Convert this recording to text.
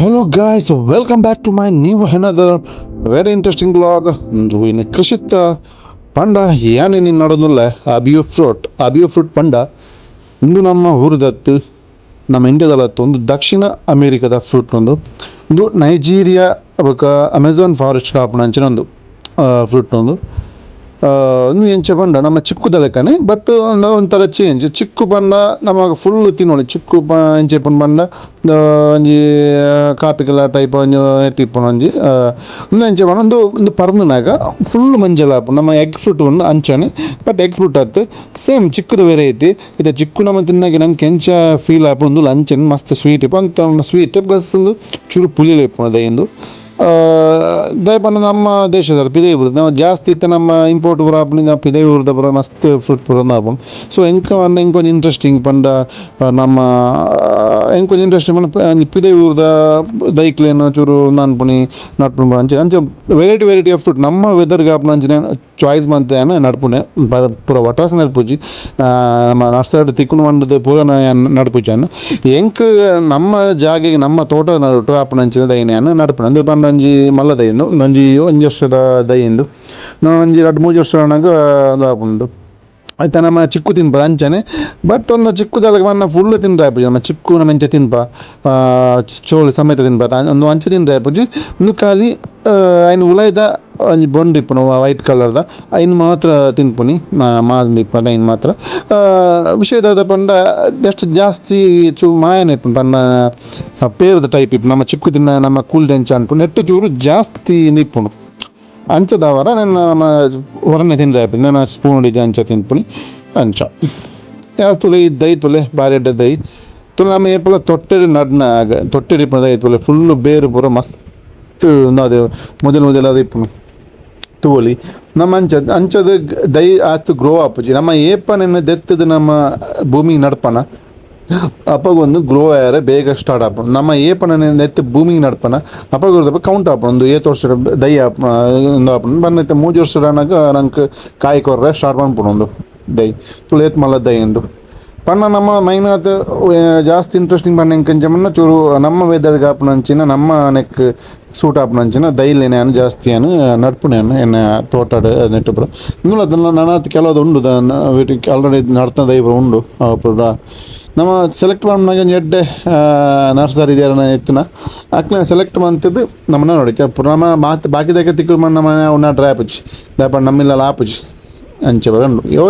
Hello guys, welcome back to my new another very interesting vlog. ಒಂದು ಇನ್ನು ಕೃಷಿತ ಪಂಡ ಏನೇ ನೀನು ನೋಡೋದಿಲ್ಲ? ಅಬಿಯೋ ಫ್ರೂಟ್ ಅಬಿಯೋ ಫ್ರೂಟ್ ಪಂಡ. ಇಂದು ನಮ್ಮ ಊರದತ್ತು ನಮ್ಮ ಇಂಡಿಯಾದಲ್ಲತ್ತು ಒಂದು ದಕ್ಷಿಣ ಅಮೇರಿಕಾದ ಫ್ರೂಟ್ ಒಂದು ಒಂದು ನೈಜೀರಿಯಾ ಅವಕ್ಕೆ ಅಮೆಝಾನ್ ಫಾರೆಸ್ಟ್ ಕಾಪುನ ಅಂಚಿನ ಒಂದು ಫ್ರೂಟ್ ಒಂದು ಒಂದು ಎಂಚ ಪಂಡ ನಮ್ಮ ಚಿಕ್ಕುದ ಲೆಕ್ಕನೆ ಬಟ್ ಒಂದು ಒಂಥರ ಚೇಂಜ್ ಚಿಕ್ಕು ಪಂಡ ನಮಗೆ ಫುಲ್ ತಿನ್ನೋಳಿ ಚಿಕ್ಕು ಪ ಎಂಚೆ ಪಂಡ ಪಂಡ ಆ, ಒಂಜಿ ಕಾಪಿಕಲ ಟೈಪ್ ಒಂಜಿ ಎಟ್ಟಿಪ್ಪುನ ಒಂಜಿ ಆ, ಒಂದು ಎಂಚೆ ಪಂಡ ಒಂದು ಒಂದು ಪರ್ಮನಾಗ ಫುಲ್ ಮಂಜಲ ಆಪುಂಡು ನಮ್ಮ ಎಗ್ ಫ್ರೂಟ್ ಒಂದು ಅಂಚನೆ ಬಟ್ ಎಗ್ ಫ್ರೂಟ್ ಆತು ಸೇಮ್ ಚಿಕ್ಕದ ವೆರೈಟಿ ಇದು ಚಿಕ್ಕು ನಮ್ಮ ತಿನ್ನಾಗಿ ನಂಗೆ ಕೆಂಚ ಫೀಲ್ ಆಪುಂಡು ಅಂಚನೆ ಮಸ್ತ್ ಸ್ವೀಟ್ ಇಪ್ಪ ಅಂತ ಸ್ವೀಟ್ ಪ್ಲಸ್ ಒಂದು ಚೂರು ಪುಳಿಲೆ ಇಪ್ಪುನ ದಯಂದು ದಯಪಂಡ ನಮ್ಮ ದೇಶದ ಪಿದೇ ಬರುತ್ತೆ ನಾವು ಜಾಸ್ತಿ ಇತ್ತು ನಮ್ಮ ಇಂಪೋರ್ಟ್ ಬರೋ ಆಪುಂಡು ಪಿದೇ ಊರದ ಬರೋ ಮಸ್ತ್ ಫ್ರೂಟ್ ಬರೋದು ಆಪುಂಡು ಸೊ ಎಂಕ ಎಂಕೊಂದು ಇಂಟ್ರೆಸ್ಟಿಂಗ್ ಪಂಡ ಆ, ನಮ್ಮ ಎಂಕೊಂದು ಇಂಟ್ರೆಸ್ಟಿಂಗ್ ಪಂಡ ಪಿದೇ ಊರದ ದೈಕ್ಲೇನು ಚೂರು ನಾನ್ಪುಣಿ ನಟ್ಪುಣಿ ಅಂಚೆ ಅಂಚೆ ವೆರೈಟಿ ವೆರೈಟಿ ಆಫ್ ಫ್ರೂಟ್ ನಮ್ಮ ವೆದರ್ಗೆ ಆಪುನ ಅಂಚಿನ ಚಾಯ್ಸ್ ಮಂತೇನ ನಡ್ಪುಣೆ ಪೂರ ವಟಾಸ ನಡ್ಪುಜಿ ನಮ್ಮ ನರ್ಸಡ್ ತಿಕ್ಕುನು ಮಂಡದ ಪೂರ ನಡ್ಪುಜಾನು ಎಂಕ್ ನಮ್ಮ ಜಾಗೆಗೆ ನಮ್ಮ ತೋಟ ನಡುಟು ಆಪುನಂಚಿನ ದೈನ್ಯಾನ ನಡ್ಪುಣ ಅಂದ್ರೆ ಪಂಡ ಒಂಜಿ ಮಲ್ಲ ದೈನು ಒಂಜಿ ಒಂಜಿ ವರ್ಷದ ದೈಂದು ನಾನು ಒಂಜಿ ಎರಡು ಮೂರು ವರ್ಷ ಅದು ಆಪುಂಡು ಆಯ್ತಾ ನಮ್ಮ ಚಿಕ್ಕು ತಿನ್ಪ ಅಂಚನೆ. ಬಟ್ ಒಂದು ಮನ್ನ ಫುಲ್ ತಿಂದ್ರೆ ಆಯ್ಪುಜಿ ನಮ್ಮ ಚಿಕ್ಕು ನಮ್ಮ ಅಂಚೆ ತಿನ್ಪ ಚೋಳು ಸಮೇತ ತಿನ್ಪ ಒಂದು ಅಂಚೆ ತಿಂದ್ರೆ ಆಯ್ಪುಜಿ. ಒಂದು ಖಾಲಿ ಉಲೈದ ಒಂಜಿ ಬೊಂಡು ಇಪ್ಪುನು ವೈಟ್ ಕಲರ್ದ ಐನ್ ಮಾತ್ರ ತಿನ್ಪುನಿ ಮಾಲ್ ಇಪ್ಪನ ಐನ್ ಮಾತ್ರ. ಆ, ವಿಷಯದ ಪಂಡ ಎಷ್ಟು ಜಾಸ್ತಿ ಚೂ ಮಾಯನ ಇಪ್ಪುನು ಪಂಡ ಪೇರದ ಟೈಪ್ ಇಪ್ಪು ನಮ್ಮ ಚಿಕ್ಕು ತಿನ್ನ ನಮ್ಮ ಕೂಲ್ ಡೆಂಚ ಅನ್ಪು ನೆಟ್ಟು ಚೂರು ಜಾಸ್ತಿ ಇಪ್ಪುನು ಅಂಚದವರ ನನ್ನ ನಮ್ಮ ಹೊರನೆ ತಿಂದ್ರೆ ಆಯ್ತು ನಾನು ಸ್ಪೂನ್ ಹಿಡಿದು ಅಂಚ ತಿನ್ಪುನಿ ಅಂಚ ಯಾವ ತುಲೆ ಈ ದೈ ತುಲೆ ಬಾರಿ ಎಡ್ಡೆ ದೈ ತುಲೆ ನಮ್ಮ ಏಪಲ ತೊಟ್ಟೆಡಿ ನಡ್ನ ಆಗ ತೊಟ್ಟೆಡಿ ಇಪ್ಪನ ದೈ ತುಲೆ ಫುಲ್ಲು ಬೇರು ಪೂರ ಮಸ್ತ್ ಅದು ಮೊದಲು ಮೊದಲು ಅದು ಇಪ್ಪುನು ತೂವಲಿ ನಮ್ಮ ಅಂಚ ಅಂಚದ ಗ- ದೈ ಆತು ಗ್ರೋ ಆಪುಜಿ ನಮ್ಮ ಏಪನ ದೆತ್ತದ ನಮ್ಮ ಭೂಮಿ ನಡ್ಪನ ಅಪ್ಪಗೊಂದು ಗ್ರೋ ಆಯರೆ ಬೇಗ ಸ್ಟಾರ್ಟ್ ಆಪುಂಡು ನಮ್ಮ ಏಪನ ಎತ್ತು ಭೂಮಿಗೆ ನಡ್ಪನ ಅಪ್ಪಗ ಕೌಂಟ್ ಆಪುಂಡು ಒಂದು ಏತ್ ವರ್ಷ ದೈ ಆಪ್ ಆಪುಂಡು ಬನ್ನೈತೆ ಮೂಜಿ ವರ್ಷ ಅನ್ನಾಗ ನಂಗೆ ಕಾಯಿ ಕೊರ್ರೆ ಸ್ಟಾರ್ಟ್ ಮಾಡ್ಪುಂಡು ಒಂದು ದೈ. ತುಳು ಏತ್ ಮಲ್ಲ ದೈ ಎಂದು. ಪಣ್ಣ ನಮ್ಮ ಮೈನಾತ್ ಜಾಸ್ತಿ ಇಂಟ್ರೆಸ್ಟಿಂಗ್ ಪಣ್ಣ ಎಂಕಂಚಮನ್ನ ಚೂರು ನಮ್ಮ ವೆದರ್ಗೆ ಆಪುನಂಚಿನ ನಮ್ಮ ನೆಕ್ ಸೂಟ್ ಆಪುನಂಚಿನ ದೈಲೇನೆ ಜಾಸ್ತಿ ಅನ್ನು ನಡ್ಪುಣೆಯನ್ನು ಎನ್ನ ತೋಟಾಡು ನೆಟ್ಟು ಪುರ ಇಂದುಲ ಅದನ್ನ ನನಾತ್ ಕೆಲವದು ಉಂಡು ಆಲ್ರೆಡಿ ದೈ ದೈಬ್ರ ಉಂಡು ಪುರ ನಮ್ಮ ಸೆಲೆಕ್ಟ್ ಮಾಡಿದಾಗ ಎಡ್ಡೆ ನರ್ಸರಿ ಇದೆಯಲ್ಲ ಎತ್ತಿನ. ಅಕ್ಲೆ ಸೆಲೆಕ್ಟ್ ಮಾಡ್ತಿದ್ದು ನಮ್ಮನ್ನ ನೋಡಿ ನಮ್ಮ ಮಾತು ಬಾಕಿದಾಗ ತಿಕ್ಕು ಮನೆ ಉನ್ನ ಡ್ರೈ ಆಪುಜಿ. ದಾಪ ನಮ್ಮಿಲ್ಲ ಆಪುಜಿ ಅಂಚೆ ಬರೋ ಯೋ